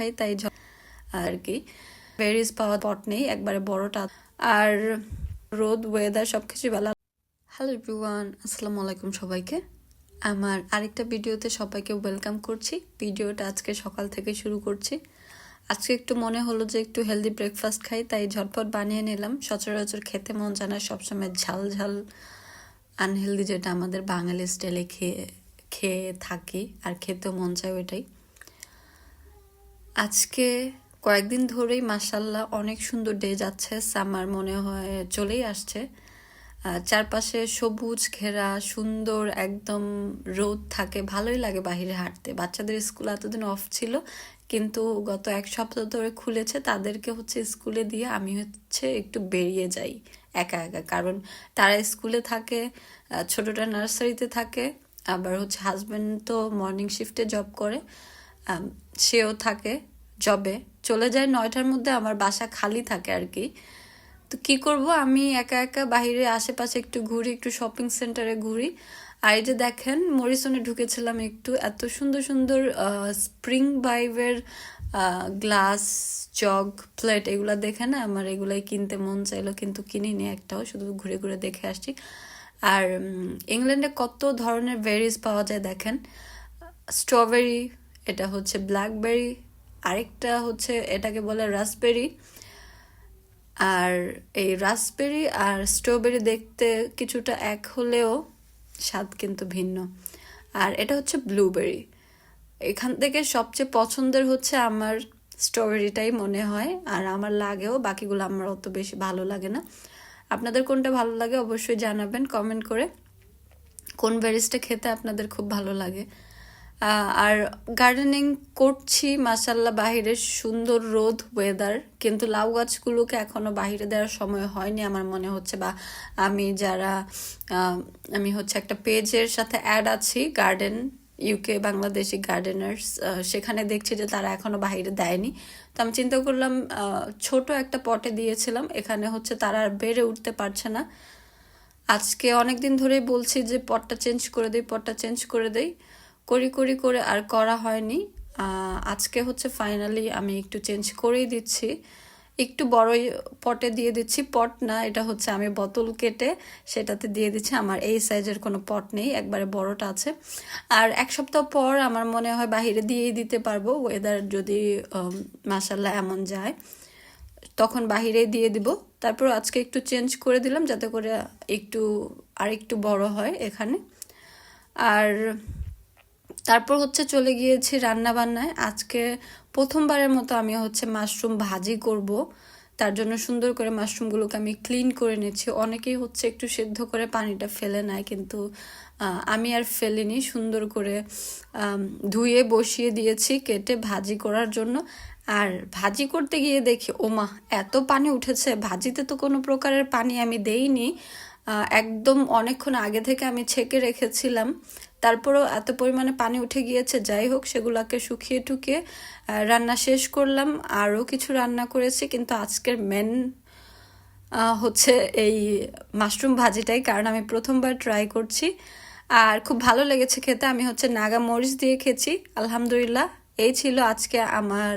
খাই তাই আর কি। ভেরিজ পাওয়া পট নেই, একবারে বড়টা আর রোদ ওয়েদার সব কিছু বেলা হ্যালো এভরিওয়ান আসসালামু আলাইকুম সবাইকে। আমার আরেকটা ভিডিওতে সবাইকে ওয়েলকাম করছি। ভিডিওটা আজকে সকাল থেকে শুরু করছি। আজকে একটু মনে হলো যে একটু হেলদি ব্রেকফাস্ট খাই, তাই ঝটপট বানিয়ে নিলাম। সচরাচর খেতে মন জানা সবসময় ঝাল ঝাল আনহেলদি যেটা আমাদের বাঙালি স্টাইলে খেয়ে খেয়ে থাকি, আর খেতেও মন চায় ওইটাই। আজকে কয়েকদিন ধরেই মাসাল্লাহ অনেক সুন্দর ডে যাচ্ছে সামার মনে হয় চলেই আসছে। চারপাশে সবুজ ঘেরা, সুন্দর একদম রোদ থাকে, ভালোই লাগে বাইরে হাঁটতে। বাচ্চাদের স্কুল এতদিন অফ ছিল, কিন্তু গত এক সপ্তাহ ধরে খুলেছে, তাদেরকে হচ্ছে স্কুলে দিয়ে আমি হচ্ছে একটু বেরিয়ে যাই, একা একা। কারণ তারা স্কুলে থাকে ছোটটা নার্সারিতে থাকে, আবার হচ্ছে হাজব্যান্ড তো মর্নিং শিফটে জব করে। সেও থাকে জবে চলে যায় নয়টার মধ্যে, আমার বাসা খালি থাকে আর কি তো কি করব? আমি একা একা বাইরে আশেপাশে একটু ঘুরি, একটু শপিং সেন্টারে ঘুরি। আর এই যে দেখেন, মরিসনে ঢুকেছিলাম একটু, এত সুন্দর সুন্দর স্প্রিং বাইভের গ্লাস জগ প্লেট এগুলো দেখে না, আমার এগুলাই কিনতে মন চাইলো, কিন্তু কিনিনি একটাও, শুধু ঘুরে ঘুরে দেখে আসছি। আর ইংল্যান্ডে কত ধরনের ভেরিজ পাওয়া যায় দেখেন? স্ট্রবেরি এটা হচ্ছে ব্ল্যাকবেরি আরেকটা হচ্ছে এটাকে বলে রাসবেরি আর এই রাসবেরি আর স্ট্রবেরি দেখতে কিছুটা এক হলেও স্বাদ কিন্তু ভিন্ন। আর এটা হচ্ছে ব্লুবেরি এখান থেকে সবচেয়ে পছন্দের হচ্ছে আমার স্ট্রবেরিটাই মনে হয়, আর আমার লাগেও, বাকিগুলো আমার অত বেশি ভালো লাগে না। আপনাদের কোনটা ভালো লাগে অবশ্যই জানাবেন কমেন্ট করে। কোন বেরিজটা খেতে আপনাদের খুব ভালো লাগে? আর গার্ডেনিং করছি মাসাল্লাহ বাহিরে সুন্দর রোদ ওয়েদার কিন্তু লাউ গাছগুলোকে এখনও বাহিরে দেওয়ার সময় হয়নি আমার মনে হচ্ছে, বা আমি যারা আমি হচ্ছে একটা পেজের সাথে অ্যাড আছি গার্ডেন ইউকে বাংলাদেশি গার্ডেনার্স সেখানে দেখছি যে তারা এখনও বাহিরে দেয়নি। তো আমি চিন্তা করলাম ছোট একটা পটে দিয়েছিলাম, এখানে হচ্ছে তারা আর বেড়ে উঠতে পারছে না। আজকে অনেক দিন ধরেই বলছি যে পটটা চেঞ্জ করে দেই, পটটা চেঞ্জ করে দেই। করি করি, করে আর করা হয়নি। আজকে হচ্ছে ফাইনালি আমি একটু চেঞ্জ করেই দিচ্ছি। একটু বড়ই পটে দিয়ে দিচ্ছি, পট না, এটা হচ্ছে আমি বোতল কেটে সেটাতে দিয়ে দিচ্ছি। আমার এই সাইজের কোনো পট নেই, একবারে বড়টা আছে। আর এক সপ্তাহ পর আমার মনে হয় বাহিরে দিয়েই দিতে পারব ওয়েদার যদি মাসাল্লাহ এমন যায়, তখন বাহিরে দিয়ে দিব। তারপর আজকে একটু চেঞ্জ করে দিলাম, যাতে করে একটু আর একটু বড় হয় এখানে। আর তারপর হচ্ছে চলে গিয়েছি রান্না বান্নায় আজকে প্রথমবারের মতো আমি হচ্ছে মাশরুম ভাজি করব। তার জন্য সুন্দর করে মাশরুমগুলোকে আমি ক্লিন করে নিচ্ছি। অনেকেই হচ্ছে একটু সেদ্ধ করে পানিটা ফেলে নেয়, কিন্তু আমি আর ফেলিনি। সুন্দর করে ধুয়ে বসিয়ে দিয়েছি কেটে ভাজি করার জন্য। আর ভাজি করতে গিয়ে দেখি, ওমা, এত পানি উঠেছে। ভাজিতে তো কোনো প্রকারের পানি আমি দেইনি। একদম অনেকক্ষণ আগে থেকে আমি ছেঁকে রেখেছিলাম। তারপরেও এত পরিমাণে পানি উঠে গিয়েছে, যাই হোক সেগুলোকে শুকিয়ে টুকিয়ে রান্না শেষ করলাম, আরও কিছু রান্না করেছি, কিন্তু আজকের মেন হচ্ছে এই মাশরুম ভাজিটাই, কারণ আমি প্রথমবার ট্রাই করছি। আর খুব ভালো লেগেছে খেতে, আমি হচ্ছে নাগা মরিচ দিয়ে খেয়েছি, আলহামদুলিল্লাহ। এই ছিল আজকে আমার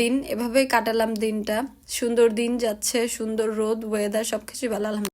দিন, এভাবেই কাটালাম দিনটা। সুন্দর দিন যাচ্ছে, সুন্দর রোদ ওয়েদার সব কিছুই ভালো, আলহামদুলিল্লাহ।